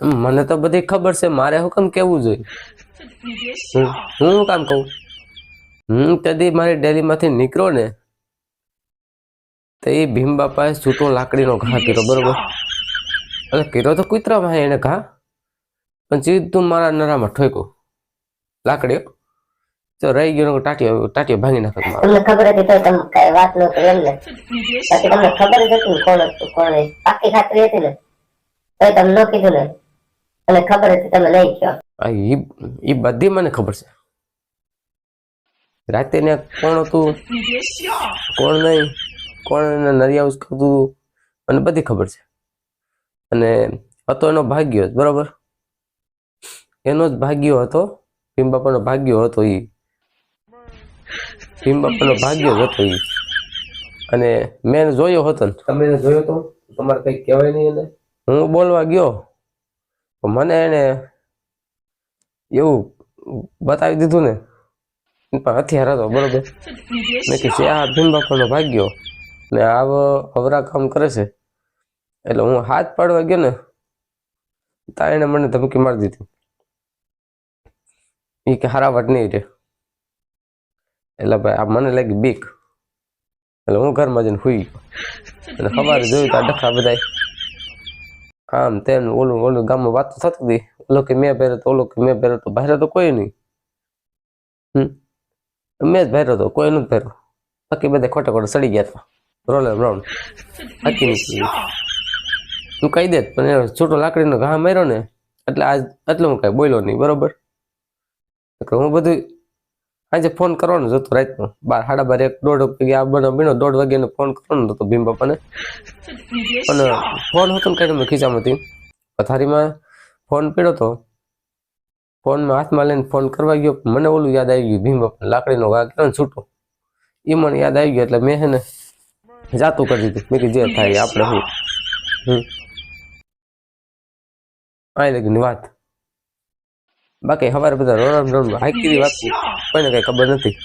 મને તો બધી ખબર છે, મારે હું કેમ કેવું જોઈએ? હું કામ કહું? હું કદી મારી ડેરીમાંથી નીકળો ને, તો એ ભીમ બાપાએ છૂટો લાકડીનો ઘા કર્યો, બરોબર? એટલે કર્યો તો કૂતરામાં એને ઘા? પણ સીધું મારા નરામાં ઠોક્યો. લાકડીઓ? તો રહી ગયો ટાટીઓ ટાટીઓ ભાંગી નાખે તમને ખબર હતી તો તમે કઈ વાત ન કરી એમ ને તમને ખબર જ હતી કોણ કોણ પાકી ખાતરી હતી ને. તો તમને કીધું ને. અને ખબર હતી તમે નહીં કયો આ ઈ ઈ બધી મને ખબર છે. રાતે ને કોણ હતું? કોણ નહીં? કોણ એને નરિયા ઉચકતું હતું? મને બધી ખબર છે. અને હતો એનો ભાગ્યો જ બરોબર? એનો જ ભાગ્યો હતો ભીમબાપાનો ભાગ્યો હતો એ ભીમ બાપાનો ભાગ્યો જ હતો ઈ. અને મેં જોયો હતો તમે જોયો તો? તમારે કઈ કહેવાય નહીં એને? હું બોલવા ગયો. તો મને એને એવું બતાવી દીધું ને. પણ હથિયાર હતો, બરોબર. મેં કીધું આ ભીમબાપાનો ભાગ્યો ને આવો અવરા કામ કરે છે. એટલે હું હાથ પાડવા ગયો ને, તા એને મને ધમકી મારી દીધી. એ કે હારાવટ નહીં રે. એટલે ભાઈ, આ મને લાગી બીક. એટલે હું ઘરમાં જઈને સુઈ ગયો. અને ખબર જોયું તો આ ડખા બધાય આમ તેમ ઓલું ઓલું ગામમાં વાતો થતી હતી. ઓલો કે મેં પહેર્યો તો ઓલો કે મેં પહેર્યો તો ભાઈ તો કોઈ નહીં. હમ. મેં જ પહેર્યો તો કોઈ નથી પહેર્યો બાકી બધા ખોટા ખોટા સડી ગયા હતા. Roll round. બાકી નીકળી તું કહી દે પણ એનો છૂટો લાકડીનો ઘા માર્યો ને, એટલે આજ એટલે હું કાંઈ બોલ્યો નહીં, બરોબર? એટલે હું બધું આજે ફોન કરવાનો જતો રાતનો. બાર, સાડા બાર એક, દોઢ વાગે આ બનો બીનો, દોઢ વાગ્યાનો ફોન કરવાનો હતો ભીમ બાપાને અને ફોન હતો ને કઈ મેં પથારીમાં ફોન પીડ્યો હતો ફોનમાં હાથમાં લઈને ફોન કરવા ગયો મને ઓલું યાદ આવી ગયું ભીમ બાપાને લાકડીનો વાઘ કર્યો છૂટો. એ મને યાદ આવી ગયો, એટલે મેં છે ને જાતું કરી દીધું. મેં કીધું, જે થાય આપણે શું હમ. આ લગીની વાત. બાકી સવારે બધા રોડ રોડ હાકી વાત. કોઈને કઈ ખબર નથી.